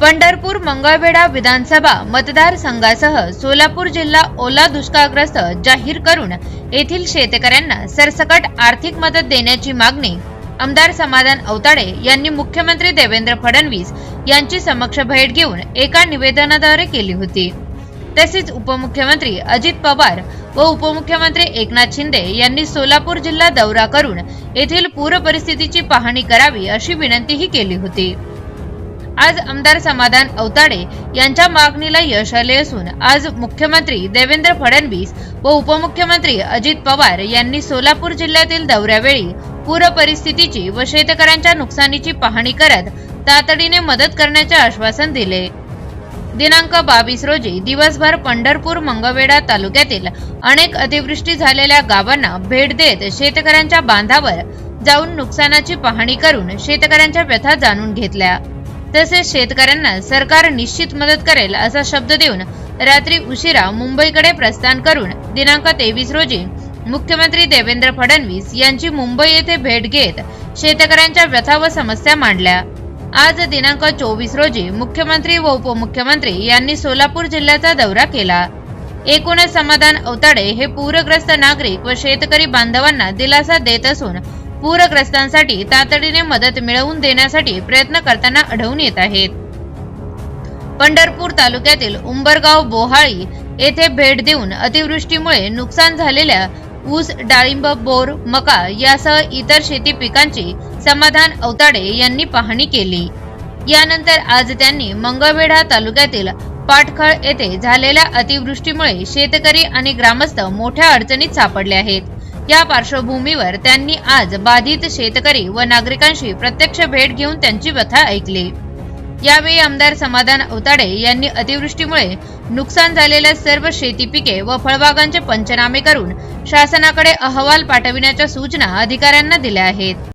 पंढरपूर मंगळवेढा विधानसभा मतदारसंघासह सोलापूर जिल्हा ओला दुष्काळग्रस्त जाहीर करून येथील शेतकऱ्यांना सरसकट आर्थिक मदत देण्याची मागणी आमदार समाधान अवताडे यांनी मुख्यमंत्री देवेंद्र फडणवीस यांची समक्ष भेट घेऊन एका निवेदनाद्वारे केली होती. तसेच उपमुख्यमंत्री अजित पवार व उपमुख्यमंत्री एकनाथ शिंदे यांनी सोलापूर जिल्हा दौरा करून येथील पूर परिस्थितीची पाहणी करावी अशी विनंतीही केली होती. आज आमदार समाधान अवताडे यांच्या मागणीला यश आले असून आज मुख्यमंत्री देवेंद्र फडणवीस व उपमुख्यमंत्री अजित पवार यांनी सोलापूर जिल्ह्यातील दौऱ्यावेळी पूर परिस्थितीची व शेतकऱ्यांच्या नुकसानीची पाहणी करत तातडीने मदत करण्याचे आश्वासन दिले. दिनांक बावीस रोजी दिवसभर पंढरपूर मंगवेडा तालुक्यातील अनेक अतिवृष्टी झालेल्या गावांना भेट देत शेतकऱ्यांच्या बांधावर जाऊन नुकसानाची पाहणी करून शेतकऱ्यांच्या व्यथा जाणून घेतल्या. तसेच शेतकऱ्यांना सरकार निश्चित मदत करेल असा शब्द देऊन रात्री उशिरा मुंबईकडे प्रस्थान करून दिनांक तेवीस रोजी मुख्यमंत्री देवेंद्र फडणवीस यांची मुंबई येथे भेट घेत शेतकऱ्यांच्या व्यथा व समस्या मांडल्या. आज दिनांक चोवीस रोजी मुख्यमंत्री व उपमुख्यमंत्री यांनी सोलापूर जिल्ह्याचा दौरा केला. एकूणच समाधान अवताडे हे पूरग्रस्त नागरिक व शेतकरी बांधवांना दिलासा देत असून पूरग्रस्तांसाठी तातडीने मदत मिळवून देण्यासाठी प्रयत्न करताना आढळून येत आहेत. पंढरपूर तालुक्यातील उंबरगाव बोहाळी येथे भेट देऊन अतिवृष्टीमुळे नुकसान झालेल्या ऊस डाळिंब बोर मका यासह इतर शेती पिकांची समाधान अवताडे यांनी पाहणी केली. यानंतर आज त्यांनी मंगळवेढा तालुक्यातील पाटखळ येथे झालेल्या अतिवृष्टीमुळे शेतकरी आणि ग्रामस्थ मोठ्या अडचणीत सापडले आहेत. या पार्श्वभूमीवर त्यांनी आज बाधित शेतकरी व नागरिकांशी प्रत्यक्ष भेट घेऊन त्यांची व्यथा ऐकली. यावेळी आमदार समाधान अवताडे यांनी अतिवृष्टीमुळे नुकसान झालेल्या सर्व शेती पिके व फळबागांचे पंचनामे करून शासनाकडे अहवाल पाठविण्याच्या सूचना अधिकाऱ्यांना दिल्या आहेत.